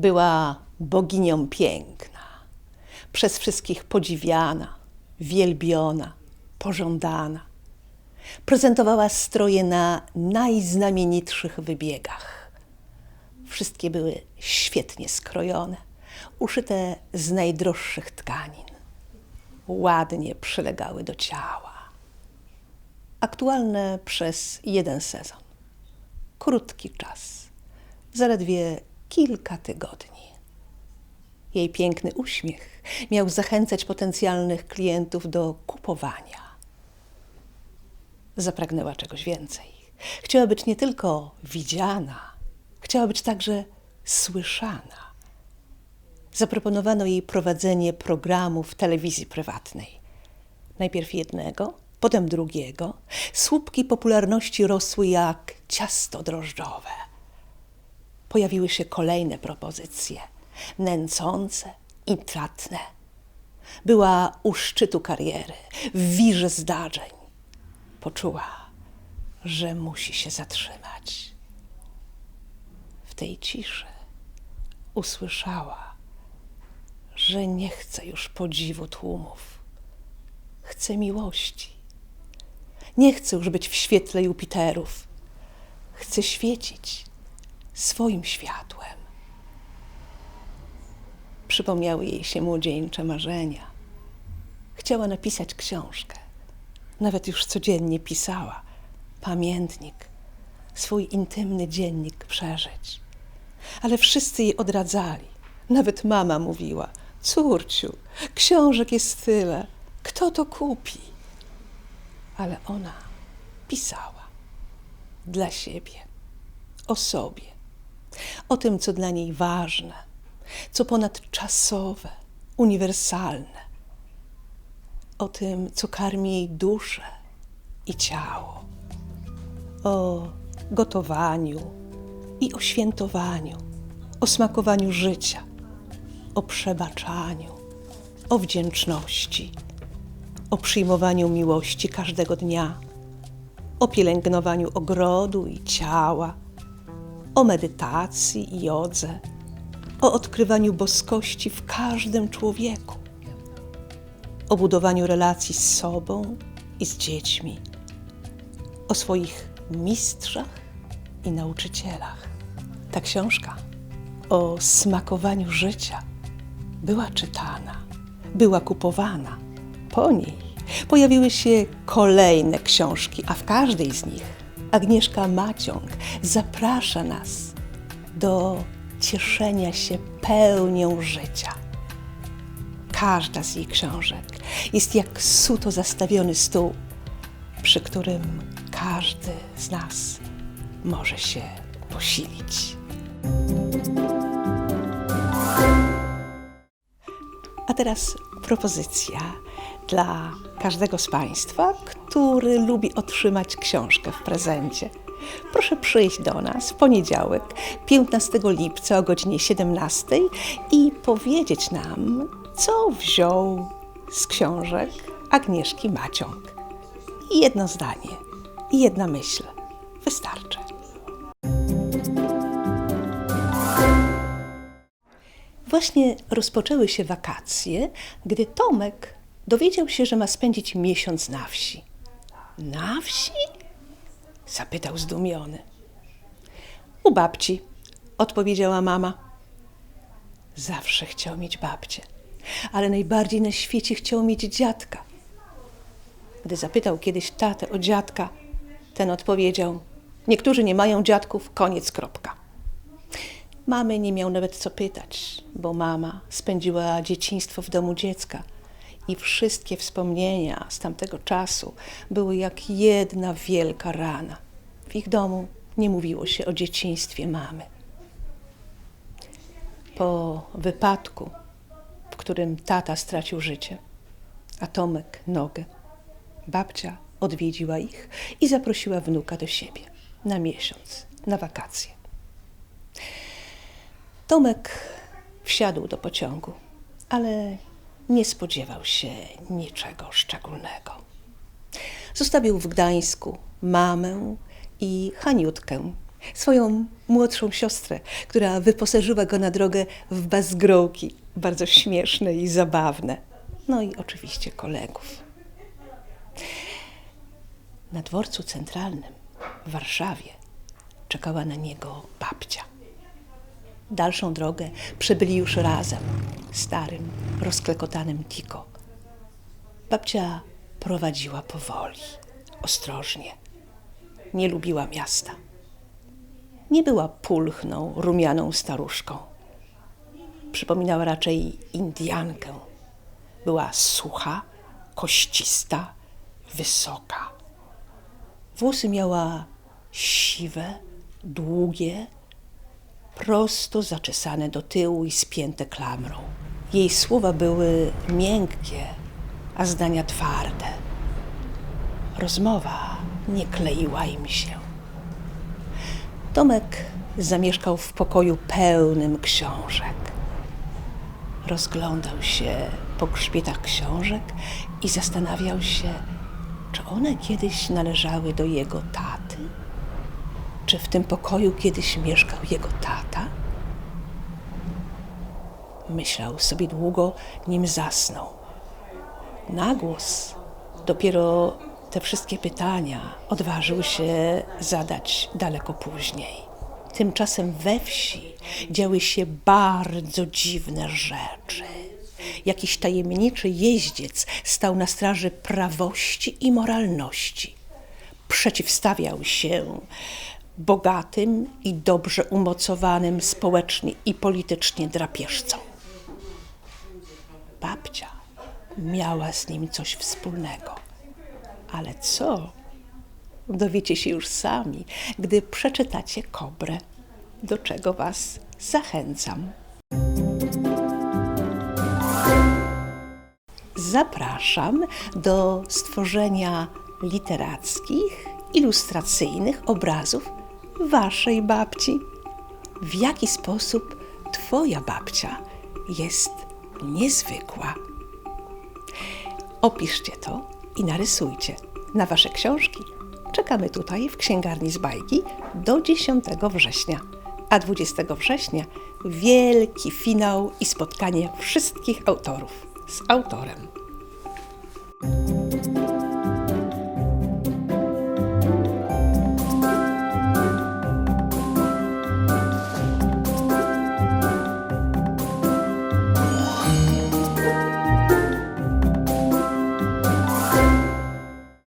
Była boginią piękna, przez wszystkich podziwiana, wielbiona, pożądana. Prezentowała stroje na najznamienitszych wybiegach. Wszystkie były świetnie skrojone, uszyte z najdroższych tkanin. Ładnie przylegały do ciała. Aktualne przez jeden sezon. Krótki czas, zaledwie kilka tygodni. Jej piękny uśmiech miał zachęcać potencjalnych klientów do kupowania. Zapragnęła czegoś więcej. Chciała być nie tylko widziana, chciała być także słyszana. Zaproponowano jej prowadzenie programu w telewizji prywatnej. Najpierw jednego, potem drugiego. Słupki popularności rosły jak ciasto drożdżowe. Pojawiły się kolejne propozycje, nęcące, intratne. Była u szczytu kariery, w wirze zdarzeń. Poczuła, że musi się zatrzymać. W tej ciszy usłyszała, że nie chce już podziwu tłumów. Chce miłości. Nie chce już być w świetle Jupiterów. Chce świecić swoim światłem. Przypomniały jej się młodzieńcze marzenia. Chciała napisać książkę. Nawet już codziennie pisała. Pamiętnik, swój intymny dziennik przeżyć. Ale wszyscy jej odradzali. Nawet mama mówiła: Córciu, książek jest tyle. Kto to kupi? Ale ona pisała dla siebie, o sobie, o tym, co dla niej ważne, co ponadczasowe, uniwersalne, o tym, co karmi jej duszę i ciało, o gotowaniu i o świętowaniu, o smakowaniu życia, o przebaczaniu, o wdzięczności, o przyjmowaniu miłości każdego dnia, o pielęgnowaniu ogrodu i ciała, o medytacji i jodze, o odkrywaniu boskości w każdym człowieku, o budowaniu relacji z sobą i z dziećmi, o swoich mistrzach i nauczycielach. Ta książka o smakowaniu życia była czytana, była kupowana. Po niej pojawiły się kolejne książki, a w każdej z nich Agnieszka Maciąg zaprasza nas do cieszenia się pełnią życia. Każda z jej książek jest jak suto zastawiony stół, przy którym każdy z nas może się posilić. A teraz propozycja dla każdego z Państwa, który lubi otrzymać książkę w prezencie. Proszę przyjść do nas w poniedziałek, 15 lipca o godzinie 17 i powiedzieć nam, co wziął z książek Agnieszki Maciąg. Jedno zdanie, jedna myśl wystarczy. Właśnie rozpoczęły się wakacje, gdy Tomek dowiedział się, że ma spędzić miesiąc na wsi. Na wsi? zapytał zdumiony. U babci, odpowiedziała mama. Zawsze chciał mieć babcię, ale najbardziej na świecie chciał mieć dziadka. Gdy zapytał kiedyś tatę o dziadka, ten odpowiedział: Niektórzy nie mają dziadków, koniec, kropka. Mamy nie miał nawet co pytać, bo mama spędziła dzieciństwo w domu dziecka i wszystkie wspomnienia z tamtego czasu były jak jedna wielka rana. W ich domu nie mówiło się o dzieciństwie mamy. Po wypadku, w którym tata stracił życie, a Tomek nogę, babcia odwiedziła ich i zaprosiła wnuka do siebie na miesiąc, na wakacje. Tomek wsiadł do pociągu, ale nie spodziewał się niczego szczególnego. Zostawił w Gdańsku mamę i Haniutkę, Swoją młodszą siostrę, która wyposażyła go na drogę w bazgrołki, bardzo śmieszne i zabawne. No i oczywiście kolegów. Na dworcu centralnym w Warszawie czekała na niego babcia. Dalszą drogę przebyli już razem, starym, rozklekotanym Tiko. Babcia prowadziła powoli, ostrożnie. Nie lubiła miasta. Nie była pulchną, rumianą staruszką. Przypominała raczej Indiankę. Była sucha, koścista, wysoka. Włosy miała siwe, długie, prosto zaczesane do tyłu i spięte klamrą. Jej słowa były miękkie, a zdania twarde. Rozmowa nie kleiła im się. Tomek zamieszkał w pokoju pełnym książek. Rozglądał się po grzbietach książek i zastanawiał się, czy one kiedyś należały do jego taty? Czy w tym pokoju kiedyś mieszkał jego tata? Myślał sobie długo, nim zasnął. Na głos dopiero te wszystkie pytania odważył się zadać daleko później. Tymczasem we wsi działy się bardzo dziwne rzeczy. Jakiś tajemniczy jeździec stał na straży prawości i moralności. Przeciwstawiał się bogatym i dobrze umocowanym społecznie i politycznie drapieżcom. Babcia miała z nim coś wspólnego. Ale co? Dowiecie się już sami, gdy przeczytacie Kobrę, do czego Was zachęcam. Zapraszam do stworzenia literackich, ilustracyjnych obrazów Waszej babci. W jaki sposób Twoja babcia jest niezwykła. Opiszcie to i narysujcie na Wasze książki. Czekamy tutaj w księgarni z bajki do 10 września, a 20 września wielki finał i spotkanie wszystkich autorów z autorem.